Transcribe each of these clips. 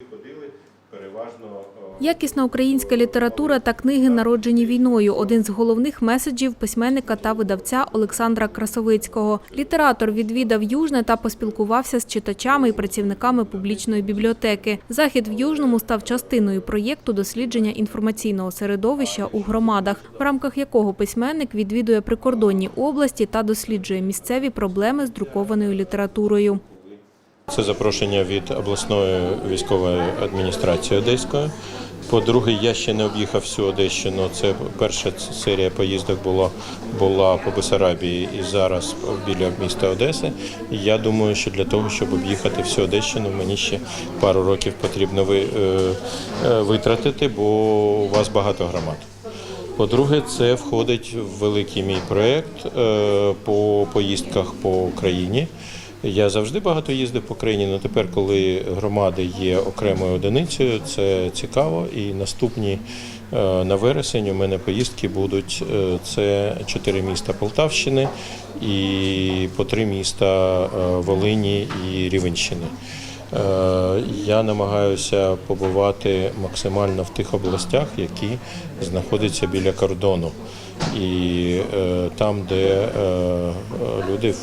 е, Якісна українська література та книги, народжені війною один з головних меседжів письменника та видавця Олександра Красовицького. Літератор відвідав Южне та поспілкувався з читачами і працівниками публічної бібліотеки. Захід в Южному став частиною проєкту дослідження інформаційного середовища у громадах, в рамках якого письменник відвідує прикордонні області та досліджує місцеві проблеми з друкованою літературою. Це запрошення від обласної військової адміністрації Одеської. По-друге, я ще не об'їхав всю Одещину. Це перша серія поїздок була, була по Бесарабії і зараз біля міста Одеси. Я думаю, що для того, щоб об'їхати всю Одещину, мені ще пару років потрібно е, е, витратити, бо у вас багато громад. По-друге, це входить в великий мій проєкт е, по поїздках по Україні. Я завжди багато їздив по країні, але тепер, коли громади є окремою одиницею, це цікаво. І наступні е, на вересень у мене поїздки будуть е, це чотири міста Полтавщини і по три міста е, Волині і Рівенщини. Е, Я намагаюся побувати максимально в тих областях, які знаходяться біля кордону. І е, там, де е, люди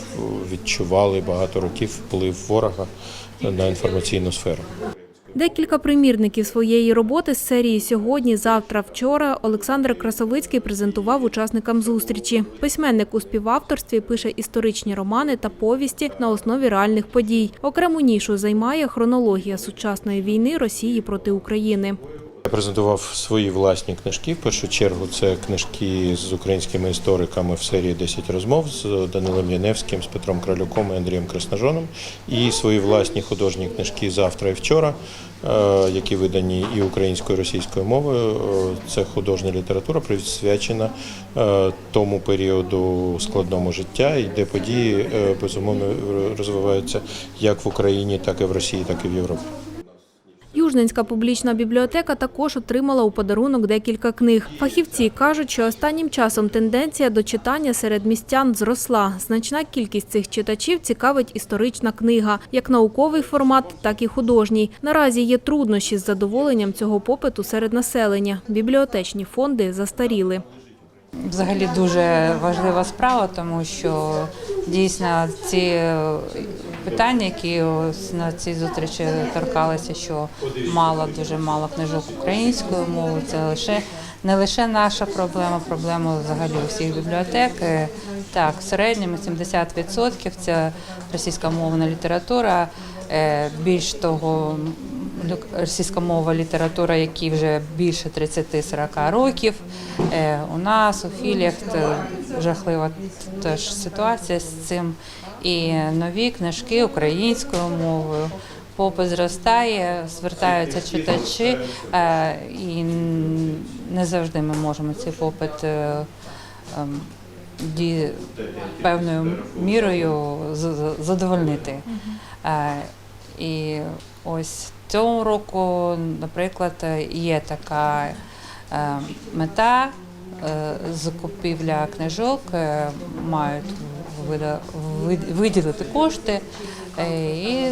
відчували багато років вплив ворога на інформаційну сферу. Декілька примірників своєї роботи з серії сьогодні, завтра, вчора Олександр Красовицький презентував учасникам зустрічі. Письменник у співавторстві пише історичні романи та повісті на основі реальних подій. Окрему нішу займає хронологія сучасної війни Росії проти України. Я презентував свої власні книжки. В першу чергу це книжки з українськими істориками в серії «10 розмов з Данилом Яневським, з Петром Кралюком і Андрієм Красножоном. І свої власні художні книжки завтра і вчора, е, які видані і українською, і російською мовою. Е, Це художня література, присвячена е, тому періоду складному життя, і де події безумовно розвиваються як в Україні, так і в Росії, так і в Європі. Южненська публічна бібліотека також отримала у подарунок декілька книг. Фахівці кажуть, що останнім часом тенденція до читання серед містян зросла. Значна кількість цих читачів цікавить історична книга, як науковий формат, так і художній. Наразі є труднощі з задоволенням цього попиту серед населення. Бібліотечні фонди застаріли. Взагалі дуже важлива справа, тому що дійсно ці е, питання, які на цій зустрічі торкалися, що мало, дуже мало книжок українською мовою, це лише не лише наша проблема, проблема взагалі усіх бібліотек. Е, Так, в середньому 70% це російськомовна література. Е, Більш того, російськомова література, якій вже більше 30-40 років. Е, У нас у філіях жахлива теж ситуація з цим. І нові книжки українською мовою. Попит зростає, звертаються читачі, е, і не завжди ми можемо цей попит е, ем, певною мірою задовольнити. Е, І ось цього року, наприклад, є така е, мета е, закупівля книжок, е, мають виділити кошти. І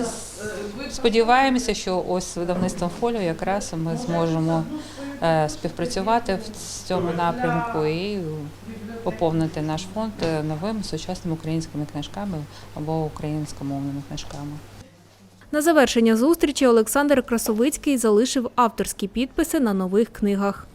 сподіваємося, що ось з видавництвом фоліо якраз ми зможемо співпрацювати в цьому напрямку і поповнити наш фонд новими сучасними українськими книжками або українськомовними книжками. На завершення зустрічі Олександр Красовицький залишив авторські підписи на нових книгах.